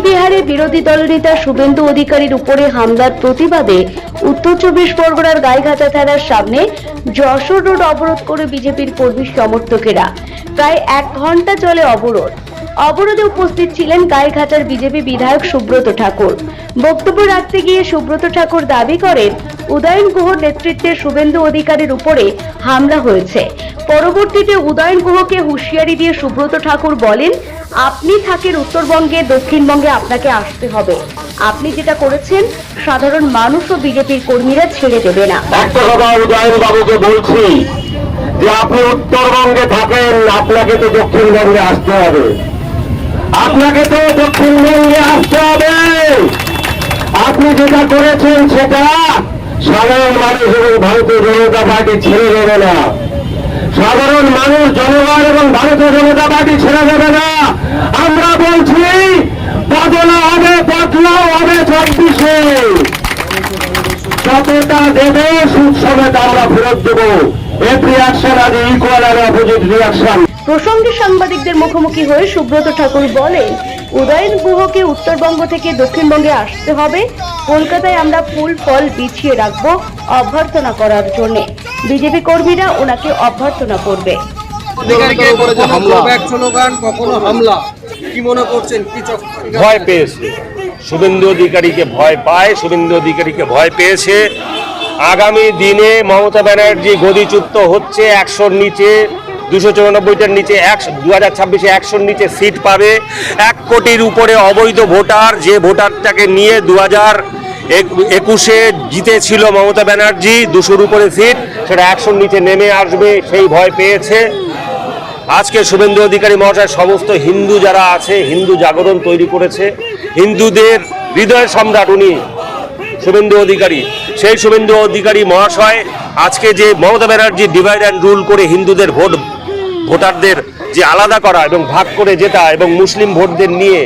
কোচবিহারে বিরোধী দলনেতা শুভেন্দু অধিকারীর উপরে হামলার প্রতিবাদে উত্তর চব্বিশ পরগনার গাইঘাটা থানার সামনে যশোর রোড অবরোধ করে বিজেপির কর্মী সমর্থকেরা। প্রায় এক ঘণ্টা চলে অবরোধ। অবরোধে উপস্থিত ছিলেন গাইঘাটার বিজেপি বিধায়ক সুব্রত ঠাকুর। বক্তব্য রাখতে গিয়ে সুব্রত ঠাকুর দাবি করেন, উদয়ন গুহর নেতৃত্বে শুভেন্দু অধিকারীর উপরে হামলা হয়েছে। পরবর্তীতে উদয়ন গুহকে হুঁশিয়ারি দিয়ে সুব্রত ঠাকুর বলেন আপনি থাকেন উত্তরবঙ্গে, দক্ষিণবঙ্গে আপনাকে আসতে হবে। আপনি যেটা করেছেন, সাধারণ মানুষ ও বিজেপির কর্মীরা ছেড়ে দেবে না। একটা কথা বলছি যে আপনি উত্তরবঙ্গে থাকেন, আপনাকে তো দক্ষিণবঙ্গে আসতে হবে। আপনাকে তো দক্ষিণবঙ্গে আসতে হবে। আপনি যেটা করেছেন সেটা সাধারণ মানুষ এবং ভারতীয় জনতা পার্টি ছেড়ে দেবে না। সাধারণ মানুষ, জনগণ ভারতীয় জনতা পার্টি ছেড়ে দেবে না। আমরা বলছি, বদলা হবে, বদলাও হবে চব্বিশে। যতটা দেবে আমরা ফেরত ইকুয়াল আর অপোজিট রিয়াকশন প্রসঙ্গে সাংবাদিকদের মুখোমুখি হয়ে সুব্রত ঠাকুর বলেন, উদয়ন গুহকে উত্তরবঙ্গ থেকে দক্ষিণবঙ্গে আসতে হবে। কলকাতায় আমরা ফুল ফল বিছিয়ে রাখব অভ্যর্থনা করার জন্য। বিজেপি কর্মীরা ওনাকে অভ্যর্থনা করবে। স্লোগান কখনো হামলা। কি মনে করছেন? কি ভয় পেয়েছে। শুভেন্দু অধিকারীকে ভয় পায় শুভেন্দু অধিকারীকে ভয় পেয়েছে। আগামী দিনে মমতা ব্যানার্জি গদিচ্যুত হচ্ছে একশোর নিচে দুশো চৌরানব্বইটার নিচে একশো দু হাজার ছাব্বিশে একশোর নিচে সিট পাবে। এক কোটির উপরে অবৈধ ভোটার যে ভোটারটাকে নিয়ে দু হাজার একুশে জিতেছিল মমতা ব্যানার্জি দুশোর উপরে সিট সেটা একশোর নিচে নেমে আসবে সেই ভয় পেয়েছে। আজকে শুভেন্দু অধিকারী মহাশয়, সমস্ত হিন্দু যারা আছে, হিন্দু জাগরণ তৈরি করেছে, হিন্দুদের হৃদয় সম্রাট উনি, শুভেন্দু অধিকারী। সেই শুভেন্দু অধিকারী মহাশয় আজকে যে Mamata Banerjee divide and rule করে হিন্দুদের ভোট, ভোটারদের যে আলাদা করা এবং ভাগ করে জেতা এবং মুসলিম ভোটদের নিয়ে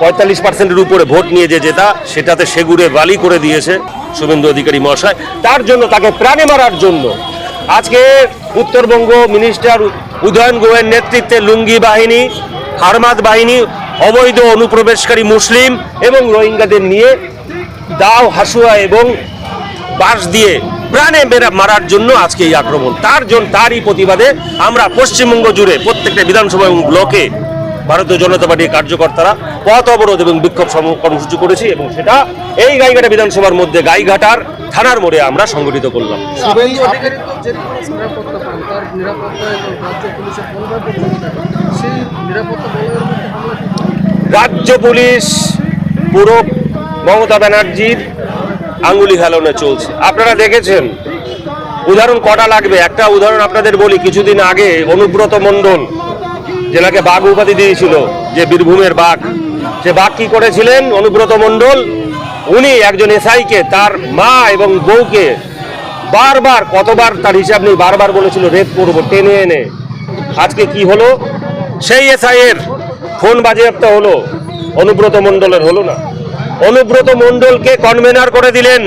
পঁয়তাল্লিশ পার্সেন্টের উপরে ভোট নিয়ে যে জেতা, সেটাতে সেগুড়ে বালি করে দিয়েছে শুভেন্দু অধিকারী মহাশয়। তার জন্য তাকে প্রাণে মারার জন্য আজকে উত্তরবঙ্গ মিনিস্টার উদয়ন গোয়ের নেতৃত্বে লুঙ্গি বাহিনী হারমাদ বাহিনী, অবৈধ অনুপ্রবেশকারী মুসলিম এবং রোহিঙ্গাদের নিয়ে দাও, হাসুয়া এবং বাঁশ দিয়ে প্রাণে বেড়া মারার জন্য আজকে এই আক্রমণ। তার জন্য তারই প্রতিবাদে আমরা পশ্চিমবঙ্গ জুড়ে প্রত্যেকটা বিধানসভা এবং ব্লকে ভারতীয় জনতা পার্টির কার্যকর্তারা পথ অবরোধ এবং বিক্ষোভ কর্মসূচি করেছি এবং সেটা এই গাইঘাটা বিধানসভার মধ্যে গাইঘাটার থানার মোড়ে আমরা সংগঠিত করলাম? রাজ্য পুলিশ পুরো মমতা ব্যানার্জির আঙ্গুলি হেলনে চলছে। আপনারা দেখেছেন উদাহরণ কটা লাগবে? একটা উদাহরণ আপনাদের বলি কিছুদিন আগে অনুব্রত মণ্ডল জেলাকে বাঘ উপাধি দিয়েছিল, যে বীরভূমের বাঘ। সে বাঘ কি করেছিলেন? অনুব্রত মণ্ডল, উনি একজন এসআইকে তার মা এবং বউকে বারবার, কতবার তার হিসাব নেই, বারবার বলেছিল, রেপ করব টেনে এনে। আজকে কি হলো? সেই এসআই এর ফোন বাজেয়াপ্ত হলো, অনুব্রত মণ্ডলের হলো না। অনুব্রত মণ্ডলকে কনভেনার করে দিলেন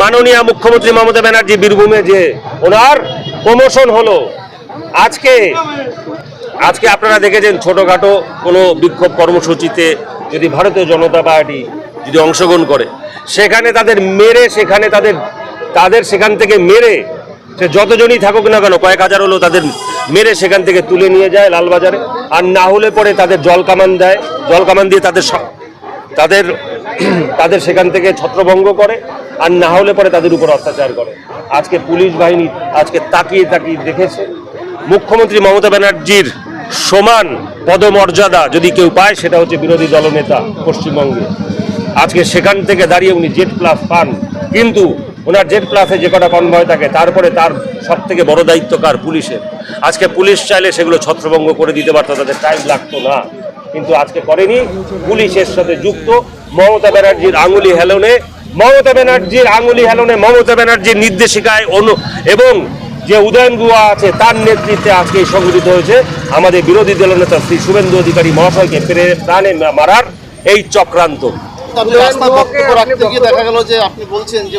মাননীয় মুখ্যমন্ত্রী মমতা ব্যানার্জি বীরভূমে, যে ওনার প্রমোশন হলো। আজকে আজকে আপনারা দেখেছেন ছোটোখাটো কোনো বিক্ষোভ কর্মসূচিতে যদি ভারতীয় জনতা পার্টি যদি অংশগ্রহণ করে, সেখানে তাদের মেরে, সেখানে তাদের তাদের সেখান থেকে মেরে, সে যতজনই থাকুক না কেন, কয়েক হাজার হলো তাদের মেরে সেখান থেকে তুলে নিয়ে যায় লালবাজারে। আর না হলে পরে তাদের জল কামান দেয়, জল কামান দিয়ে তাদের তাদের তাদের সেখান থেকে ছত্রভঙ্গ করে, আর না হলে পরে তাদের উপর অত্যাচার করে। আজকে পুলিশ বাহিনী আজকে তাকিয়ে তাকিয়ে দেখেছে মুখ্যমন্ত্রী মমতা ব্যানার্জির সমান পদমর্যাদা যদি কেউ পায়, সেটা হচ্ছে বিরোধী দলনেতা পশ্চিমবঙ্গে। আজকে সেখান থেকে দাঁড়িয়ে উনি জেড প্লাস পান, কিন্তু ওনার জেড প্লাসে যে কটা কনভয় থাকে, তারপরে তার সব থেকে বড় দায়িত্ব কার? পুলিশের। আজকে পুলিশ চাইলে সেগুলো ছত্রভঙ্গ করে দিতে পারতো, তাদের টাইম লাগতো না। কিন্তু আজকে করেনি পুলিশের সাথে যুক্ত। মমতা ব্যানার্জির আঙুলি হেলনে, মমতা ব্যানার্জির আঙুলি হেলনে মমতা ব্যানার্জির নির্দেশিকায় অনু এবং যে উদয়ন গুহা আছে তার নেতৃত্বে আজকে সংগঠিত হয়েছে আমাদের বিরোধী দলনেতা শ্রী শুভেন্দু অধিকারী মহাশয়কে প্রে প্রাণে মারার এই চক্রান্ত। গিয়ে দেখা গেল যে আপনি বলছেন যে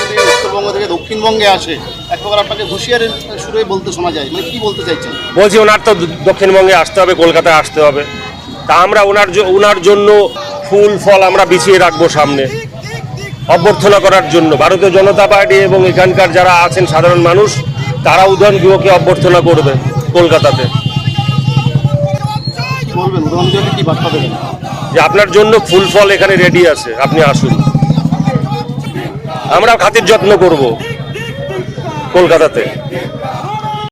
যদি উত্তরবঙ্গ থেকে দক্ষিণবঙ্গে আসে। এক আপনাকে হুঁশিয়ারের সুরে বলতে শোনা যায়। মানে কি বলতে চাইছেন? বলছি ওনার তো দক্ষিণবঙ্গে আসতে হবে কলকাতায় আসতে হবে। তা আমরা ওনার ওনার জন্য ফুল ফল আমরা বিছিয়ে রাখব সামনে। অভ্যর্থনা করার জন্য। ভারতীয় জনতা পার্টি এবং এখানকার যারা আছেন সাধারণ মানুষ তারা উদয়ন গৃহকে অভ্যর্থনা করবে কলকাতাতে। বলবেন উদয়নকে কি বার্তা দেবেন? যে আপনার জন্য ফুল ফল এখানে রেডি আছে আপনি আসুন। আমরা খাতির যত্ন করব কলকাতাতে।